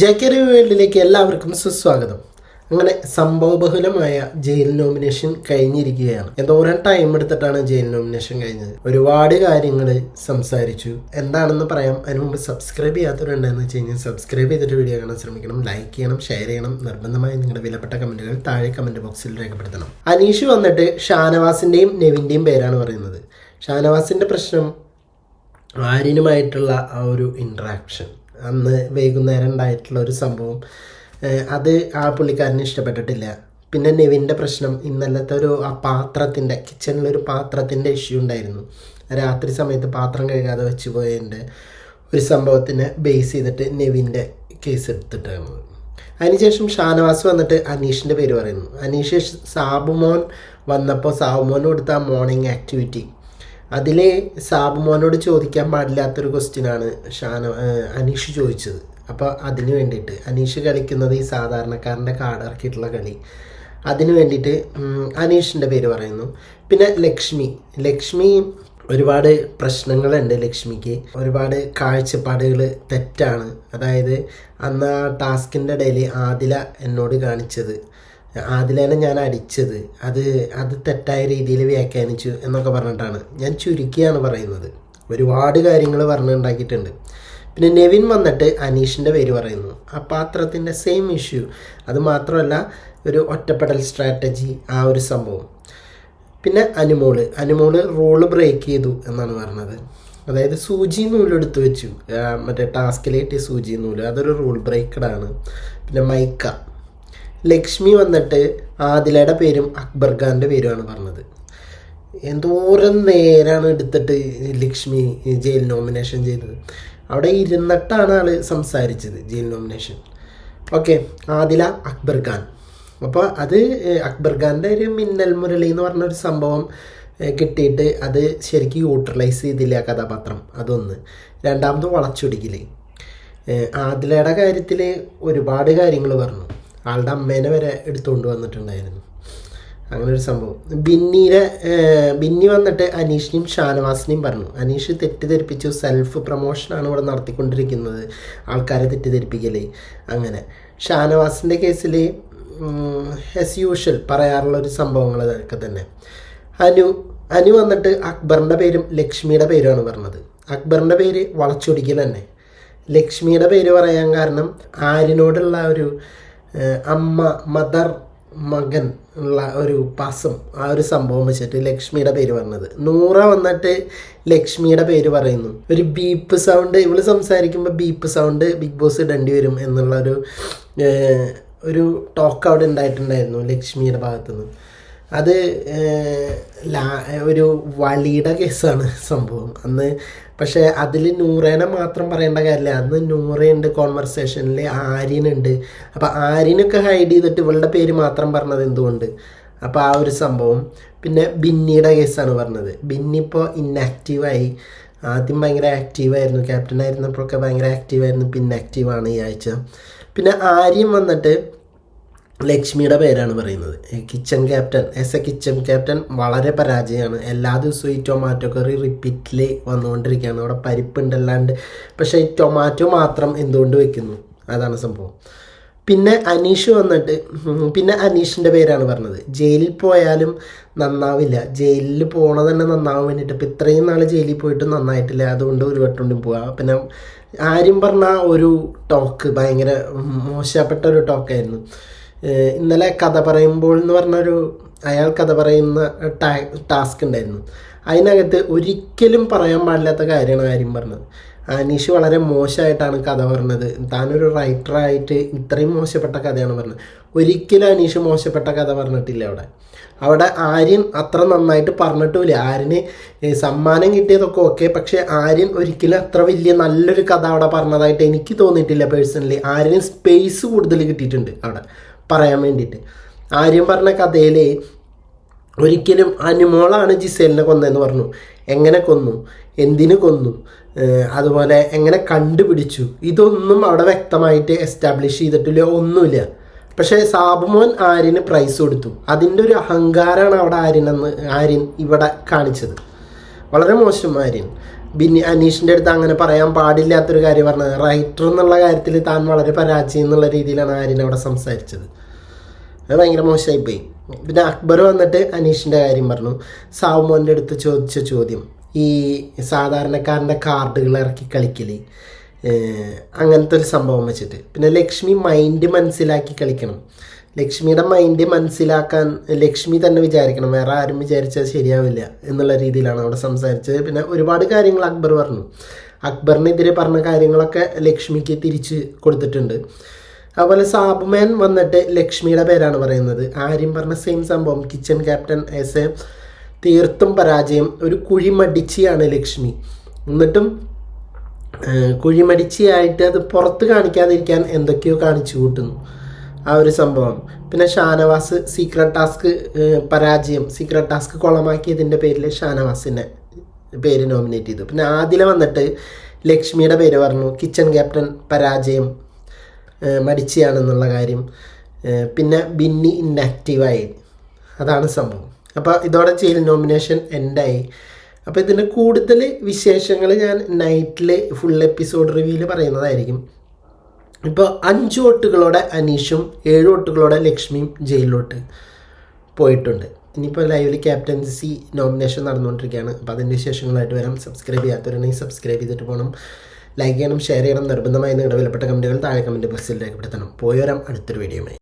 J വേൾഡിലേക്ക് എല്ലാവർക്കും സുസ്വാഗതം. അങ്ങനെ സംഭവബഹുലമായ ജയിൽ നോമിനേഷൻ കഴിഞ്ഞിരിക്കുകയാണ്. എന്തോരം ടൈം എടുത്തിട്ടാണ് ജയിൽ നോമിനേഷൻ കഴിഞ്ഞത്. ഒരുപാട് കാര്യങ്ങൾ സംസാരിച്ചു. എന്താണെന്ന് പറയാം. അതിന് മുമ്പ് സബ്സ്ക്രൈബ് ചെയ്യാത്തവരുണ്ടെന്ന് വെച്ച് കഴിഞ്ഞാൽ സബ്സ്ക്രൈബ് ചെയ്തിട്ട് വീഡിയോ കാണാൻ ശ്രമിക്കണം. ലൈക്ക് ചെയ്യണം ഷെയർ ചെയ്യണം. നിർബന്ധമായി നിങ്ങളുടെ വിലപ്പെട്ട കമന്റുകൾ താഴെ കമന്റ് ബോക്സിൽ രേഖപ്പെടുത്തണം. അനീഷ് വന്നിട്ട് ഷാനവാസിന്റെയും നെവിന്റെയും പേരാണ് പറയുന്നത്. ഷാനവാസിന്റെ പ്രശ്നം ആര്യനുമായിട്ടുള്ള ആ ഒരു ഇൻട്രാക്ഷൻ അന്ന് വൈകുന്നേരം ഉണ്ടായിട്ടുള്ള ഒരു സംഭവം. അത് ആ പുള്ളിക്കാരന് ഇഷ്ടപ്പെട്ടിട്ടില്ല. പിന്നെ നെവിന്റെ പ്രശ്നം ഇന്നലത്തെ ഒരു ആ പാത്രത്തിന്റെ കിച്ചണിലൊരു പാത്രത്തിന്റെ ഇഷ്യൂ ഉണ്ടായിരുന്നു. രാത്രി സമയത്ത് പാത്രം കഴുകാതെ വെച്ച് പോയതിന്റെ ഒരു സംഭവത്തിനെ ബേസ് ചെയ്തിട്ട് നെവിന്റെ കേസ് എടുത്തിട്ടാണ്. അതിനുശേഷം ഷാനവാസ് വന്നിട്ട് അനീഷിന്റെ പേര് പറയുന്നു. അനീഷ് സാബുമോൻ വന്നപ്പോൾ സാബുമോൻ കൊടുത്ത മോർണിംഗ് ആക്ടിവിറ്റി അതിൽ സാബുമോനോട് ചോദിക്കാൻ പാടില്ലാത്തൊരു ക്വസ്റ്റ്യനാണ് ഷാന അനീഷ് ചോദിച്ചത്. അപ്പോൾ അതിന് വേണ്ടിയിട്ട് അനീഷ് കളിക്കുന്നത് ഈ സാധാരണക്കാരന്റെ കാർഡ് ഇറക്കിയിട്ടുള്ള കളി. അതിന് വേണ്ടിയിട്ട് അനീഷിന്റെ പേര് പറയുന്നു. പിന്നെ ലക്ഷ്മി. ലക്ഷ്മി ഒരുപാട് പ്രശ്നങ്ങളുണ്ട് ലക്ഷ്മിക്ക്. ഒരുപാട് കാഴ്ചപ്പാടുകൾ തെറ്റാണ്. അതായത് അന്ന് ആ ടാസ്കിന്റെ ഇടയിൽ ആദില എന്നോട് കാണിച്ചത്. ആദിലേനെ ഞാൻ അടിച്ചത്. അത് അത് തെറ്റായ രീതിയിൽ വ്യാഖ്യാനിച്ചു എന്നൊക്കെ പറഞ്ഞിട്ടാണ്. ഞാൻ ചുരുക്കിയാണ് പറയുന്നത്. ഒരുപാട് കാര്യങ്ങൾ പറഞ്ഞുണ്ടാക്കിയിട്ടുണ്ട്. പിന്നെ നെവിൻ വന്നിട്ട് അനീഷിന്റെ പേര് പറയുന്നു. ആ പാത്രത്തിന്റെ സെയിം ഇഷ്യൂ അത് മാത്രമല്ല ഒരു ഒറ്റപ്പെടൽ സ്ട്രാറ്റജി ആ ഒരു സംഭവം. പിന്നെ അനുമോൾ. അനുമോൾ റോൾ ബ്രേക്ക് ചെയ്തു എന്നാണ് പറഞ്ഞത്. അതായത് സൂചി നൂലെടുത്ത് വെച്ചു. മറ്റേ കിട്ടിയ സൂചി നൂൽ. അതൊരു റൂൾ ബ്രേക്കഡാണ് പിന്നെ മൈക്ക. ലക്ഷ്മി വന്നിട്ട് ആദിലയുടെ പേരും അക്ബർ ഖാന്റെ പേരുമാണ് പറഞ്ഞത്. എന്തോരം നേരാണ് എടുത്തിട്ട് ലക്ഷ്മി ജയിൽ നോമിനേഷൻ ചെയ്തത്. അവിടെ ഇരുന്നിട്ടാണ് ആൾ സംസാരിച്ചത് jail nomination okay Adila Akbar Khan. അപ്പോൾ അത് അക്ബർ ഖാന്റെ ഒരു മിന്നൽ മുരളി എന്ന് പറഞ്ഞ ഒരു സംഭവം കിട്ടിയിട്ട് അത് ശരിക്കും യൂട്ടിലൈസ് ചെയ്തില്ല കഥാപാത്രം. അതൊന്ന്. രണ്ടാമത് വളച്ചൊടിക്കൽ ആദിലയുടെ കാര്യത്തിൽ ഒരുപാട് കാര്യങ്ങൾ പറഞ്ഞു. ആളുടെ അമ്മേനെ വരെ എടുത്തുകൊണ്ട് വന്നിട്ടുണ്ടായിരുന്നു. അങ്ങനെ ഒരു സംഭവം. ബിന്നിയുടെ ബിന്നി വന്നിട്ട് അനീഷിനെയും ഷാനവാസിനെയും പറഞ്ഞു. അനീഷ് തെറ്റിദ്ധരിപ്പിച്ചു. സെൽഫ് പ്രൊമോഷനാണ് ഇവിടെ നടത്തിക്കൊണ്ടിരിക്കുന്നത്. ആൾക്കാരെ തെറ്റിദ്ധരിപ്പിക്കലേ. അങ്ങനെ. ഷാനവാസിന്റെ കേസിൽ ആസ് യൂഷ്വൽ പറയാറുള്ള ഒരു സംഭവങ്ങൾ അതൊക്കെ തന്നെ. അനു അനു വന്നിട്ട് അക്ബറിന്റെ പേരും ലക്ഷ്മിയുടെ പേരുമാണ് പറഞ്ഞത്. അക്ബറിന്റെ പേര് വളച്ചൊടിക്കൽ തന്നെ. ലക്ഷ്മിയുടെ പേര് പറയാൻ കാരണം ആര്യനോടുള്ള ഒരു അമ്മ മദർ മകൻ ഉള്ള ഒരു പാസം ആ ഒരു സംഭവം വെച്ചിട്ട് ലക്ഷ്മിയുടെ പേര് പറഞ്ഞത്. നൂറ വന്നിട്ട് ലക്ഷ്മിയുടെ പേര് പറയുന്നു. ഒരു ബീപ്പ് സൗണ്ട് ഇവൾ സംസാരിക്കുമ്പോൾ ബീപ്പ് സൗണ്ട് ബിഗ് ബോസ് ഇടേണ്ടി വരും എന്നുള്ള ഒരു ഒരു ടോക്ക് അവിടെ ഉണ്ടായിട്ടുണ്ടായിരുന്നു ലക്ഷ്മിയുടെ ഭാഗത്തുനിന്ന്. അത് ലാ ഒരു വളിയുടെ കേസാണ് സംഭവം. അന്ന് പക്ഷേ അതിൽ നൂറേനെ മാത്രം പറയേണ്ട കാര്യമില്ല അന്ന് നൂറയുണ്ട് കോൺവെർസേഷനിൽ ആര്യനുണ്ട്. അപ്പോൾ ആര്യനൊക്കെ ഹൈഡ് ചെയ്തിട്ട് ഇവളുടെ പേര് മാത്രം പറഞ്ഞത് എന്തുകൊണ്ട്? അപ്പോൾ ആ ഒരു സംഭവം. പിന്നെ ബിന്നിയുടെ കേസാണ് പറഞ്ഞത്. ബിന്നി ഇപ്പോൾ ഇന്നാക്റ്റീവായി ആദ്യം ഭയങ്കര ആക്റ്റീവായിരുന്നു ക്യാപ്റ്റൻ ആയിരുന്നപ്പോഴൊക്കെ ഭയങ്കര ആക്റ്റീവായിരുന്നു പിന്നെ ആക്റ്റീവാണ് ഈ ആഴ്ച. പിന്നെ ആര്യം വന്നിട്ട് ലക്ഷ്മിയുടെ പേരാണ് പറയുന്നത്. Kitchen captain S A kitchen captain വളരെ പരാജയമാണ്. എല്ലാ ദിവസവും ഈ ടൊമാറ്റോ കറി റിപ്പീറ്റിൽ വന്നുകൊണ്ടിരിക്കുകയാണ്. അവിടെ പരിപ്പുണ്ടല്ലാണ്ട്. പക്ഷേ ഈ ടൊമാറ്റോ മാത്രം എന്തുകൊണ്ട് വെക്കുന്നു? അതാണ് സംഭവം. പിന്നെ അനീഷ് വന്നിട്ട് പിന്നെ അനീഷിന്റെ പേരാണ് പറഞ്ഞത്. ജയിലിൽ പോയാലും നന്നാവില്ല. ജയിലിൽ പോണത് തന്നെ നന്നാവാൻ വേണ്ടിയിട്ട്. ഇപ്പം ഇത്രയും നാൾ ജയിലിൽ പോയിട്ട് നന്നായിട്ടില്ല. അതുകൊണ്ട് ഒരു വട്ടം കൊണ്ടും പോവാം. പിന്നെ ആരും പറഞ്ഞ ഒരു ടോക്ക് ഭയങ്കര മോശപ്പെട്ട ഒരു ടോക്കായിരുന്നു ഇന്നലെ കഥ പറയുമ്പോൾ എന്ന് പറഞ്ഞൊരു അയാൾ കഥ പറയുന്ന ടാ- ടാസ്ക് ഉണ്ടായിരുന്നു. അതിനകത്ത് ഒരിക്കലും പറയാൻ പാടില്ലാത്ത കാര്യമാണ് ആര്യം പറഞ്ഞത്. അനീഷ് വളരെ മോശമായിട്ടാണ് കഥ പറഞ്ഞത്. താനൊരു റൈറ്ററായിട്ട് ഇത്രയും മോശപ്പെട്ട കഥയാണ് പറഞ്ഞത്. ഒരിക്കലും അനീഷ് മോശപ്പെട്ട കഥ പറഞ്ഞിട്ടില്ല അവിടെ. അവിടെ ആര്യൻ അത്ര നന്നായിട്ട് പറഞ്ഞിട്ടുമില്ല. ആര്യന് സമ്മാനം കിട്ടിയതൊക്കെ ഓക്കെ പക്ഷെ ആര്യൻ ഒരിക്കലും അത്ര വലിയ നല്ലൊരു കഥ അവിടെ പറഞ്ഞതായിട്ട് എനിക്ക് തോന്നിയിട്ടില്ല പേഴ്സണലി ആര്യന് സ്പേസ് കൂടുതൽ കിട്ടിയിട്ടുണ്ട് അവിടെ. പറയാൻ വേണ്ടിയിട്ട്. ആര്യം പറഞ്ഞ കഥയിൽ ഒരിക്കലും അനുമോളാണ് ജിസേലിനെ കൊന്നതെന്ന് പറഞ്ഞു. എങ്ങനെ കൊന്നു? എന്തിനു കൊന്നു? അതുപോലെ എങ്ങനെ കണ്ടുപിടിച്ചു? ഇതൊന്നും അവിടെ വ്യക്തമായിട്ട് എസ്റ്റാബ്ലിഷ് ചെയ്തിട്ടില്ല ഒന്നുമില്ല. പക്ഷേ സാബുമോൻ ആര്യന് പ്രൈസ് കൊടുത്തു. അതിന്റെ ഒരു അഹങ്കാരമാണ് അവിടെ ആര്യനെന്ന് ആര്യൻ ഇവിടെ കാണിച്ചത്. വളരെ മോശം കാര്യം. ബിന്നി അനീഷിന്റെ അടുത്ത് അങ്ങനെ പറയാൻ പാടില്ലാത്തൊരു കാര്യം പറഞ്ഞത്. റൈറ്റർ എന്നുള്ള കാര്യത്തിൽ താൻ വളരെ പരാജയം എന്നുള്ള രീതിയിലാണ് ആര്യൻ അവിടെ സംസാരിച്ചത്. അത് ഭയങ്കര മോശമായിപ്പോയി. പിന്നെ അക്ബർ വന്നിട്ട് അനീഷിന്റെ കാര്യം പറഞ്ഞു. സാവുമോന്റെ അടുത്ത് ചോദിച്ച ചോദ്യം. ഈ സാധാരണക്കാരന്റെ കാർഡുകൾ ഇറക്കി കളിക്കൽ അങ്ങനത്തെ ഒരു സംഭവം വെച്ചിട്ട്. പിന്നെ ലക്ഷ്മി മൈൻഡ് മനസ്സിലാക്കി കളിക്കണം. ലക്ഷ്മിയുടെ മൈൻഡ് മനസ്സിലാക്കാൻ ലക്ഷ്മി തന്നെ വിചാരിക്കണം. വേറെ ആരും വിചാരിച്ചാൽ ശരിയാവില്ല എന്നുള്ള രീതിയിലാണ് അവിടെ സംസാരിച്ചത്. പിന്നെ ഒരുപാട് കാര്യങ്ങൾ അക്ബർ പറഞ്ഞു. അക്ബറിനെതിരെ പറഞ്ഞ കാര്യങ്ങളൊക്കെ ലക്ഷ്മിക്ക് തിരിച്ച് കൊടുത്തിട്ടുണ്ട്. അതുപോലെ സാബുമാൻ വന്നിട്ട് ലക്ഷ്മിയുടെ പേരാണ് പറയുന്നത്. ആര്യം പറഞ്ഞ സെയിം സംഭവം. കിച്ചൺ ക്യാപ്റ്റൻ ആസ് എ തീർത്തും പരാജയം. ഒരു കുഴിമടിച്ചിയാണ് ലക്ഷ്മി. എന്നിട്ടും കുഴിമടിച്ചിയായിട്ട് അത് പുറത്ത് കാണിക്കാതിരിക്കാൻ എന്തൊക്കെയോ കാണിച്ചു കൂട്ടുന്നു. ആ ഒരു സംഭവം. പിന്നെ ഷാനവാസ് സീക്രട്ട് ടാസ്ക് പരാജയം സീക്രട്ട് ടാസ്ക് കുളമാക്കിയതിന്റെ പേരിൽ ഷാനവാസിനെ പേര് നോമിനേറ്റ് ചെയ്തു. പിന്നെ ആദ്യം വന്നിട്ട് ലക്ഷ്മിയുടെ പേര് പറഞ്ഞു കിച്ചൺ ക്യാപ്റ്റൻ പരാജയം മടിച്ചയാണെന്നുള്ള കാര്യം. പിന്നെ ബിന്നി ഇന്നാക്റ്റീവായി അതാണ് സംഭവം. അപ്പോൾ ഇതോടെ ജയിൽ നോമിനേഷൻ എൻഡായി അപ്പോൾ ഇതിന്റെ കൂടുതൽ വിശേഷങ്ങൾ ഞാൻ നൈറ്റിൽ ഫുൾ എപ്പിസോഡ് റിവ്യൂവിൽ പറയുന്നതായിരിക്കും. ഇപ്പോൾ അഞ്ച് വോട്ടുകളോടെ അനീഷും ഏഴ് വോട്ടുകളോടെ ലക്ഷ്മിയും ജയിലിലോട്ട് പോയിട്ടുണ്ട്. ഇനിയിപ്പോൾ ലൈവിൽ ക്യാപ്റ്റൻസി നോമിനേഷൻ നടന്നുകൊണ്ടിരിക്കുകയാണ്. അപ്പോൾ അതിന്റെ വിശേഷങ്ങളായിട്ട് വരാം. സബ്സ്ക്രൈബ് ചെയ്യാത്തവരുണ്ടെങ്കിൽ സബ്സ്ക്രൈബ് ചെയ്തിട്ട് പോകണം ലൈക്ക് ചെയ്യണം ഷെയർ ചെയ്യണം. നിർബന്ധമായി നിങ്ങളുടെ വിലപ്പെട്ട കമന്റുകൾ താഴെ കമന്റ് ബോക്സിൽ രേഖപ്പെടുത്തണം. പോയി വരാം അടുത്തൊരു വീഡിയോയുമായി